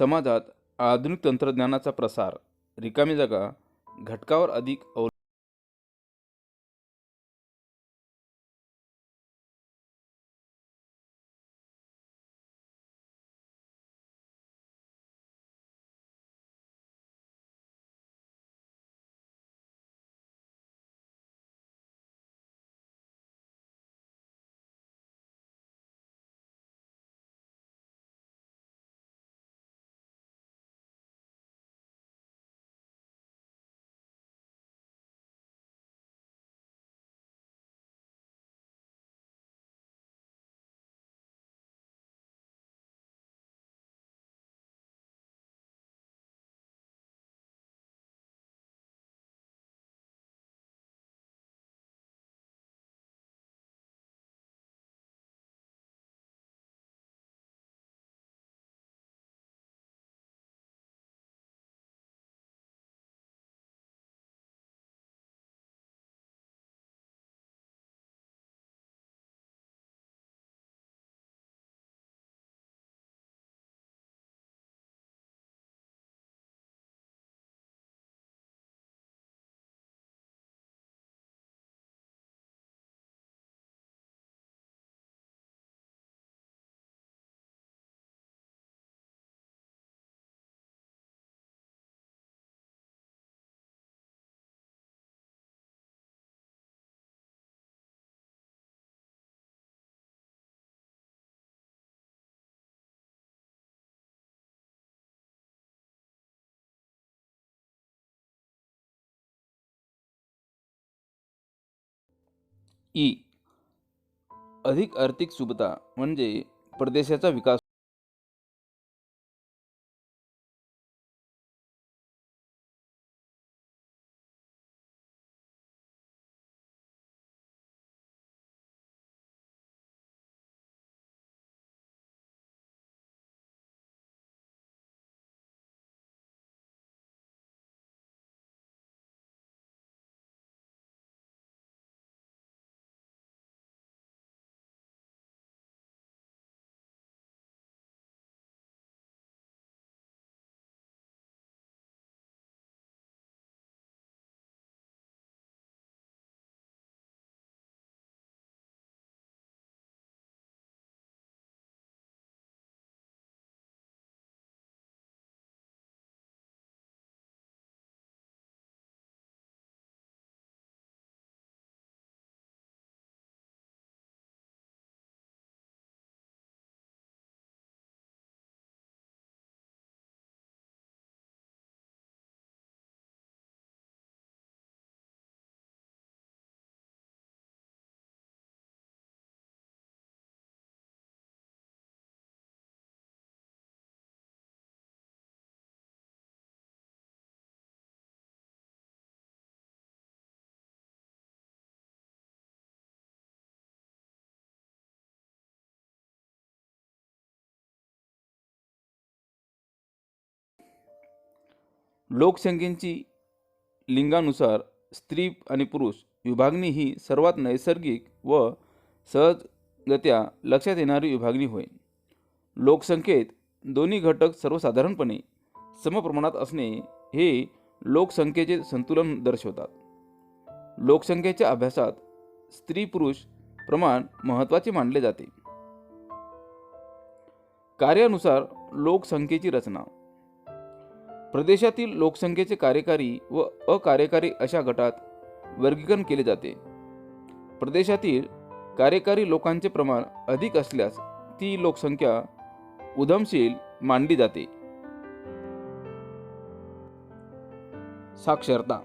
समाजात आधुनिक तंत्रज्ञानाचा प्रसार. रिकामी जागा घटकावर अधिक अवलंबून ई. अधिक आर्थिक सुबता म्हणजे प्रदेशाचा विकास लोकसंख्येची लिंगानुसार स्त्री आणि पुरुष विभागणी ही सर्वात नैसर्गिक व सहजगत्या लक्षात येणारी विभागणी होय. लोकसंख्येत दोन्ही घटक सर्वसाधारणपणे समप्रमाणात असणे हे लोकसंख्येचे संतुलन दर्शवतात. लोकसंख्येच्या अभ्यासात स्त्री पुरुष प्रमाण महत्त्वाचे मानले जाते. कार्यानुसार लोकसंख्येची रचना प्रदेशातील लोकसंख्येचे कार्यकारी व अकार्यकारी अशा गटात वर्गीकरण केले जाते. प्रदेशातील कार्यकारी लोकांचे प्रमाण अधिक असल्यास ती लोकसंख्या उधमशील मानली जाते. साक्षरता.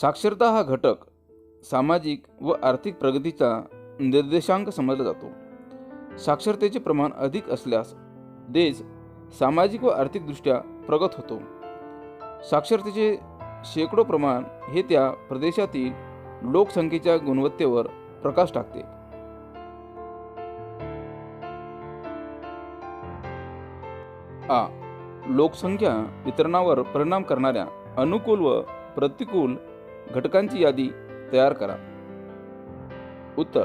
साक्षरता हा घटक सामाजिक व आर्थिक प्रगतीचा निर्देशांक समजला जातो. साक्षरतेचे प्रमाण अधिक असल्यास देश सामाजिक व आर्थिकदृष्ट्या प्रगत होतो. साक्षरतेचे शेकडो प्रमाण हे त्या प्रदेशातील लोकसंख्येच्या गुणवत्तेवर प्रकाश टाकते. आ. लोकसंख्या वितरणावर परिणाम करणाऱ्या अनुकूल व प्रतिकूल घटकांची यादी तयार करा. उत्तर.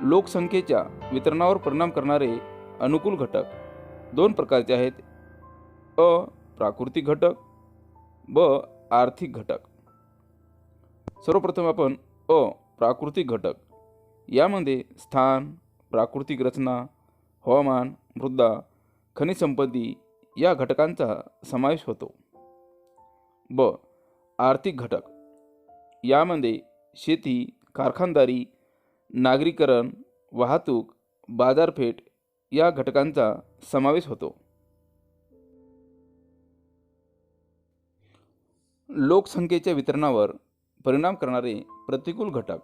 लोकसंख्येच्या वितरणावर परिणाम करणारे अनुकूल घटक. दोन प्रकारचे आहेत. अ प्राकृतिक घटक ब आर्थिक घटक. सर्वप्रथम आपण अ प्राकृतिक घटक. यामध्ये स्थान प्राकृतिक रचना हवामान मृदा खनिज संपत्ती या घटकांचा समावेश होतो. ब आर्थिक घटक. यामध्ये शेती कारखानदारी नागरीकरण वाहतूक बाजारपेठ या घटकांचा समावेश होतो. लोकसंख्येच्या वितरणावर परिणाम करणारे प्रतिकूल घटक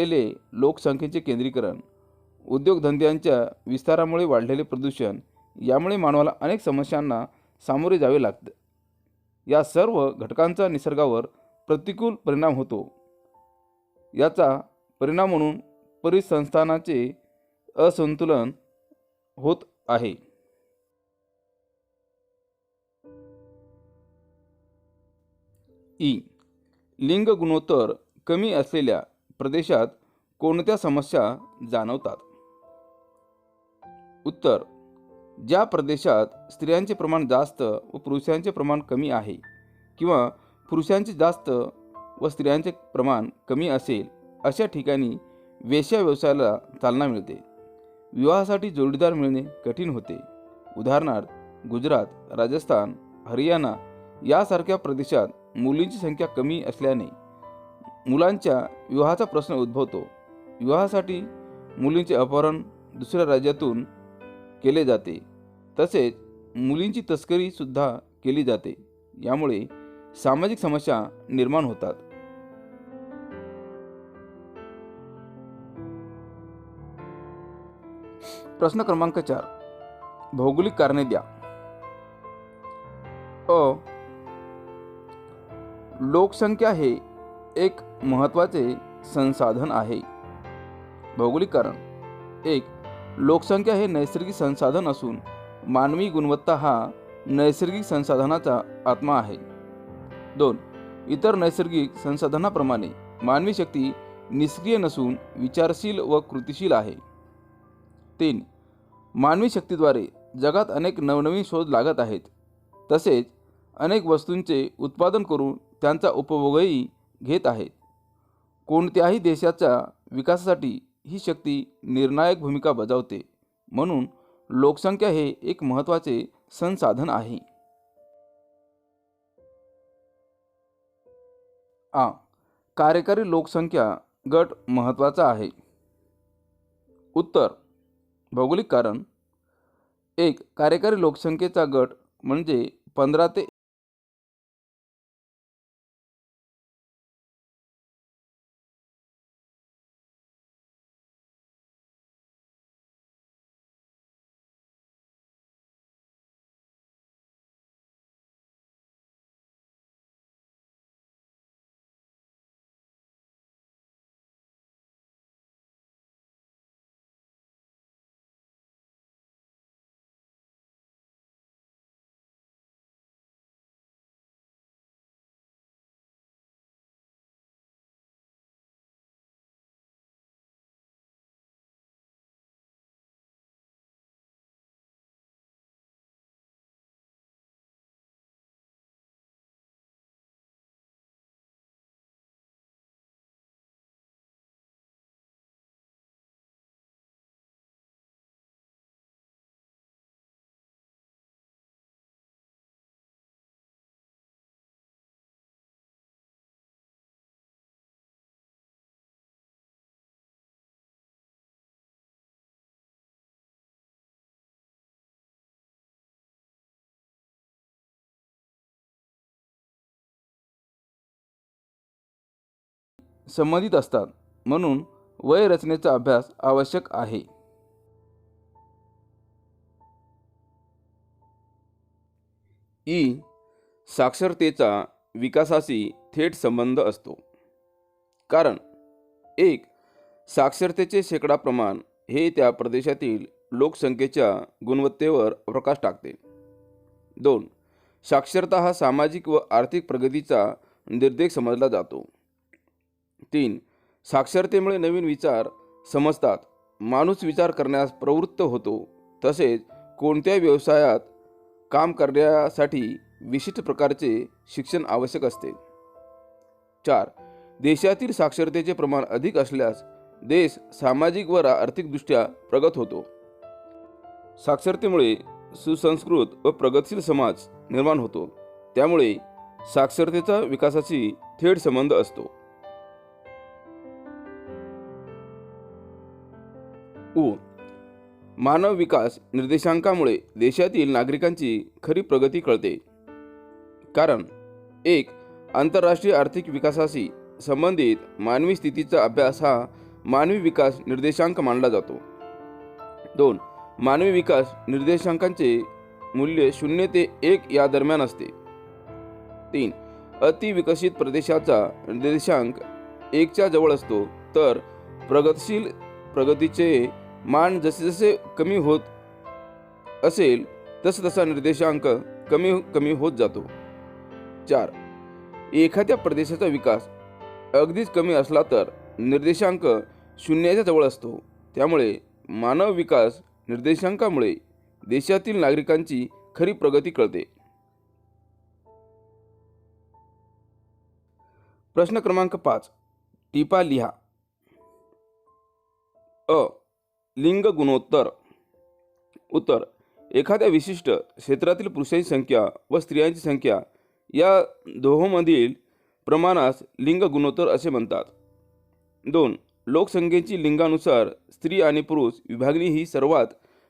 असलेले लोकसंख्येचे केंद्रीकरण उद्योगधंद्यांच्या विस्तारामुळे वाढलेले प्रदूषण यामुळे मानवाला अनेक समस्यांना सामोरे जावे लागते. या सर्व घटकांचा निसर्गावर प्रतिकूल परिणाम होतो. याचा परिणाम म्हणून परिसंस्थानाचे असंतुलन होत आहे. ई. लिंग गुणोत्तर कमी असलेल्या प्रदेशात कोणत्या समस्या जाणवतात? उत्तर ज्या प्रदेशात स्त्रियांचे प्रमाण जास्त व पुरुषांचे प्रमाण कमी आहे किंवा पुरुषांचे जास्त व स्त्रियांचे प्रमाण कमी असेल अशा ठिकाणी वेश्या व्यवसायाला चालना मिळते. विवाहासाठी जोडीदार मिळणे कठीण होते. उदाहरणार्थ गुजरात राजस्थान हरियाणा यासारख्या प्रदेशात मुलींची संख्या कमी असल्याने मुलांच्या विवाहाचा प्रश्न उद्भवतो. विवाहासाठी मुलींचे अपहरण दुसऱ्या राज्यातून केले जाते. तसेच मुलींची तस्करीसुद्धा केली जाते. यामुळे सामाजिक समस्या निर्माण होतात. प्रश्न क्रमांक चार. भौगोलिक कारणे द्या. अ. लोकसंख्या हे एक महत्त्वाचे संसाधन आहे. भौगोलिक कारण एक लोकसंख्या हे नैसर्गिक संसाधन असून मानवी गुणवत्ता हा नैसर्गिक संसाधनाचा आत्मा आहे. दोन इतर नैसर्गिक संसाधनाप्रमाणे मानवी शक्ती निष्क्रिय नसून विचारशील व कृतिशील आहे. तीन मानवी शक्तीद्वारे जगात अनेक नवनवीन शोध लागत आहेत. तसेच अनेक वस्तूंचे उत्पादन करून त्यांचा उपभोगही घेत आहेत कोणत्याही देशाच्या विकासासाठी ही शक्ती निर्णायक भूमिका बजावते म्हणून लोकसंख्या हे एक महत्त्वाचे संसाधन आहे. आ. कार्यकारी लोकसंख्या गट महत्त्वाचा आहे. उत्तर. भौगोलिक कारण. एक कार्यकारी लोकसंख्येचा गट म्हणजे पंधरा ते संबंधित असतात. म्हणून वय रचनेचा अभ्यास आवश्यक आहे. ई. साक्षरतेचा विकासाशी थेट संबंध असतो. कारण एक साक्षरतेचे शेकडा प्रमाण हे त्या प्रदेशातील लोकसंख्येच्या गुणवत्तेवर प्रकाश टाकते. दोन साक्षरता हा सामाजिक व आर्थिक प्रगतीचा निर्देश समजला जातो. तीन. साक्षरतेमुळे नवीन विचार समजतात. माणूस विचार करण्यास प्रवृत्त होतो. तसेच कोणत्याही व्यवसायात काम करण्यासाठी विशिष्ट प्रकारचे शिक्षण आवश्यक असते. चार. देशातील साक्षरतेचे प्रमाण अधिक असल्यास देश सामाजिक व आर्थिकदृष्ट्या प्रगत होतो. साक्षरतेमुळे सुसंस्कृत व प्रगतशील समाज निर्माण होतो. त्यामुळे साक्षरतेचा विकासाशी थेट संबंध असतो. उ. मानव विकास निर्देशांकामुळे देशातील नागरिकांची खरी प्रगती कळते. कारण एक आंतरराष्ट्रीय आर्थिक विकासाशी संबंधित मानवी स्थितीचा अभ्यास हा मानवी विकास निर्देशांक मानला जातो. दोन मानवी विकास निर्देशांकांचे मूल्य शून्य ते एक या दरम्यान असते. तीन अतिविकसित प्रदेशाचा निर्देशांक एकच्या जवळ असतो. तर प्रगतशील प्रगतीचे मान जसे जसे कमी होत असेल तस तसा निर्देशांक कमी कमी होत जातो. चार. एखाद्या प्रदेशाचा विकास अगदीच कमी असला तर निर्देशांक शून्याच्या जवळ असतो. त्यामुळे मानव विकास निर्देशांकामुळे देशातील नागरिकांची खरी प्रगती कळते. प्रश्न क्रमांक पाच. टिपा लिहा. अ. लिंग गुणोत्तर उत्तर एखाद्या विशिष्ट क्षेत्रातील पुरुषांची संख्या व स्त्रियांची संख्या या दोहोमधील प्रमाणास लिंग गुणोत्तर असे म्हणतात. दोन लोकसंख्येची लिंगानुसार स्त्री आणि पुरुष विभागणी ही सर्वात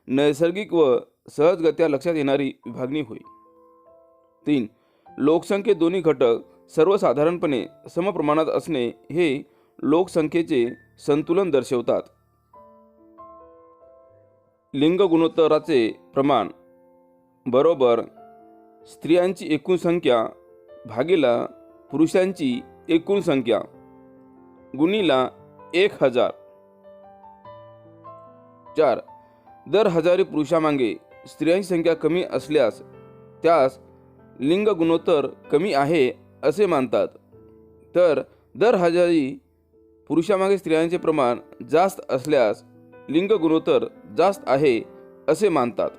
नैसर्गिक व सहजगत्या लक्षात येणारी विभागणी होय. तीन लोकसंख्येत दोन्ही घटक सर्वसाधारणपणे समप्रमाणात असणे हे लोकसंख्येचे संतुलन दर्शवतात. लिंग गुणोत्तराचे प्रमाण. बरोबर स्त्रियांची एकूण संख्या भागीला पुरुषांची एकूण संख्या गुणीला एक हजार. चार दर हजारी पुरुषामागे स्त्रियांची संख्या कमी असल्यास त्यास लिंग गुणोत्तर कमी आहे असे मानतात. तर दर हजारी पुरुषामागे स्त्रियांचे प्रमाण जास्त असल्यास लिंग गुणोत्तर जास्त आहे असे मानतात.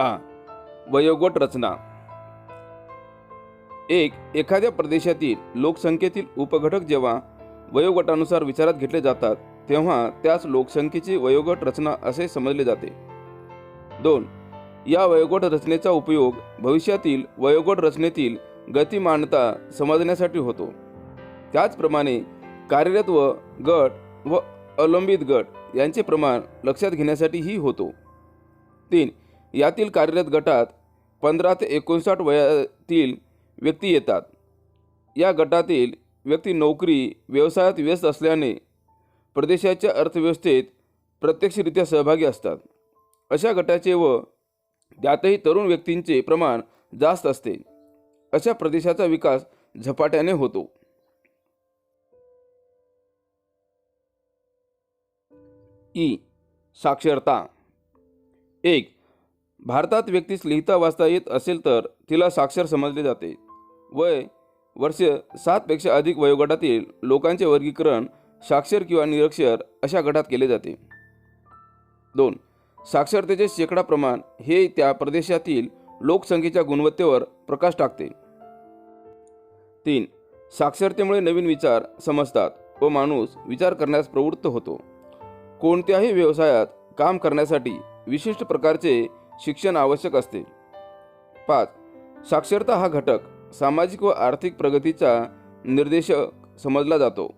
आ. वयोगट रचना. एक एखाद्या प्रदेशातील लोकसंख्येतील उपघटक जेव्हा वयोगटानुसार विचारात घेतले जातात तेव्हा त्यास लोकसंख्येची वयोगट रचना असे समजले जाते. दोन या वयोगट रचनेचा उपयोग भविष्यातील वयोगट रचनेतील गतिमानता समजण्यासाठी होतो. त्याचप्रमाणे कार्यरत व गट व अवलंबित गट यांचे प्रमाण लक्षात घेण्यासाठीही होतो. तीन यातील कार्यरत गटात पंधरा ते एकोणसाठ वयातील व्यक्ती येतात. या गटातील व्यक्ती नोकरी व्यवसायात व्यस्त असल्याने प्रदेशाच्या अर्थव्यवस्थेत प्रत्यक्षरित्या सहभागी असतात. अशा गटाचे व त्यातही तरुण व्यक्तींचे प्रमाण जास्त असते. अशा प्रदेशाचा विकास झपाट्याने होतो. ई. साक्षरता. एक भारतात व्यक्तीस लिहिता वाचता येत असेल तर तिला साक्षर समजले जाते. वय वर्ष सातपेक्षा अधिक वयोगटातील लोकांचे वर्गीकरण साक्षर किंवा निरक्षर अशा गटात केले जाते. दोन साक्षरतेचे शेकडा प्रमाण हे त्या प्रदेशातील लोकसंख्येच्या गुणवत्तेवर प्रकाश टाकते. तीन साक्षरतेमुळे नवीन विचार समजतात व माणूस विचार करण्यास प्रवृत्त होतो. कोणत्याही व्यवसायात काम करण्यासाठी विशिष्ट प्रकारचे शिक्षण आवश्यक असते. पाच साक्षरता हा घटक सामाजिक व आर्थिक प्रगतीचा निर्देशक समजला जातो.